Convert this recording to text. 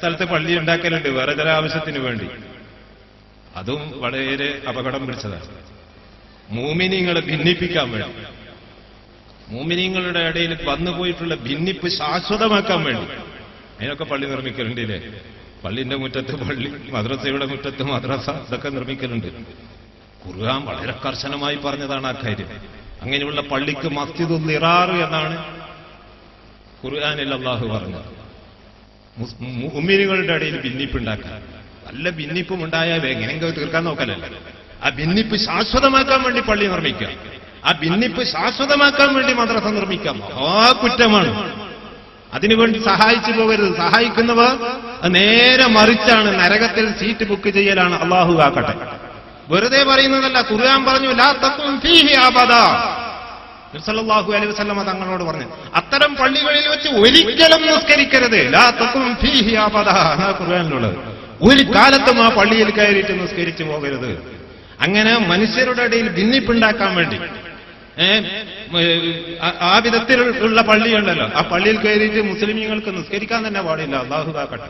സ്ഥലത്ത് പള്ളി ഉണ്ടാക്കലുണ്ട് വേറെ ചില ആവശ്യത്തിന് വേണ്ടി. അതും വളരെ അപകടം പിടിച്ചതാണ്. മൂമിനിങ്ങളെ ഭിന്നിപ്പിക്കാൻ വേണ്ടി. മൂമിനിങ്ങളുടെ ഇടയിൽ വന്നുപോയിട്ടുള്ള ഭിന്നിപ്പ് ശാശ്വതമാക്കാൻ വേണ്ടി. അതിനൊക്കെ പള്ളി നിർമ്മിക്കലുണ്ട് ഇല്ലേ? പള്ളിന്റെ മുറ്റത്ത് പള്ളി മദ്രസയുടെ മുറ്റത്ത് മദ്രസ ഇതൊക്കെ നിർമ്മിക്കലുണ്ട്. ഖുർആൻ വളരെ കർശനമായി പറഞ്ഞതാണ് ആ കാര്യം. അങ്ങനെയുള്ള പള്ളിക്ക് മസ്ജിദ് നിറാറ് എന്നാണ് ഖുർആനിൽ അള്ളാഹു പറഞ്ഞത്. ഉമ്മിനുകളുടെ ഇടയിൽ ഭിന്നിപ്പുണ്ടാക്കുക നല്ല ഭിന്നിപ്പും ഉണ്ടായാൽ എങ്ങനെയെങ്കിലും തീർക്കാൻ നോക്കാനല്ല ആ ഭിന്നിപ്പ് ശാശ്വതമാക്കാൻ വേണ്ടി പള്ളി നിർമ്മിക്കുക. ആ ഭിന്നിപ്പ് ശാശ്വതമാക്കാൻ വേണ്ടി മദ്രസ നിർമ്മിക്കാം ആ കുറ്റമാണ് അതിനുവേണ്ടി സഹായിച്ചു പോകരുത്. സഹായിക്കുന്നവ നേരെ മറിച്ചാണ്. നരകത്തിൽ സീറ്റ് ബുക്ക് ചെയ്യലാണ്. അള്ളാഹു ആക്കട്ടെ വെറുതെ പറയുന്നതല്ല. ഖുർആൻ പറഞ്ഞു ലാ തക്കും ഫീഹി അബദാ. നബിസല്ലല്ലാഹു അലൈഹി വസല്ലമ തങ്ങളോട് പറഞ്ഞു അത്തരം പള്ളികളിൽ വെച്ച് ഒരിക്കലും നിസ്കരിക്കരുത്. ഖുർആനിലുള്ളത്. ഒരു കാലത്തും ആ പള്ളിയിൽ കയറിയിട്ട് നിസ്കരിച്ചു പോകരുത്. അങ്ങനെ മനുഷ്യരുടെ ഇടയിൽ ഭിന്നിപ്പുണ്ടാക്കാൻ വേണ്ടി ആ വിധത്തിലുള്ള പള്ളിയുണ്ടല്ലോ. ആ പള്ളിയിൽ കയറിയിട്ട് മുസ്ലിമീങ്ങൾക്ക് നിസ്കരിക്കാൻ തന്നെ പാടില്ല. അള്ളാഹു കാക്കട്ടെ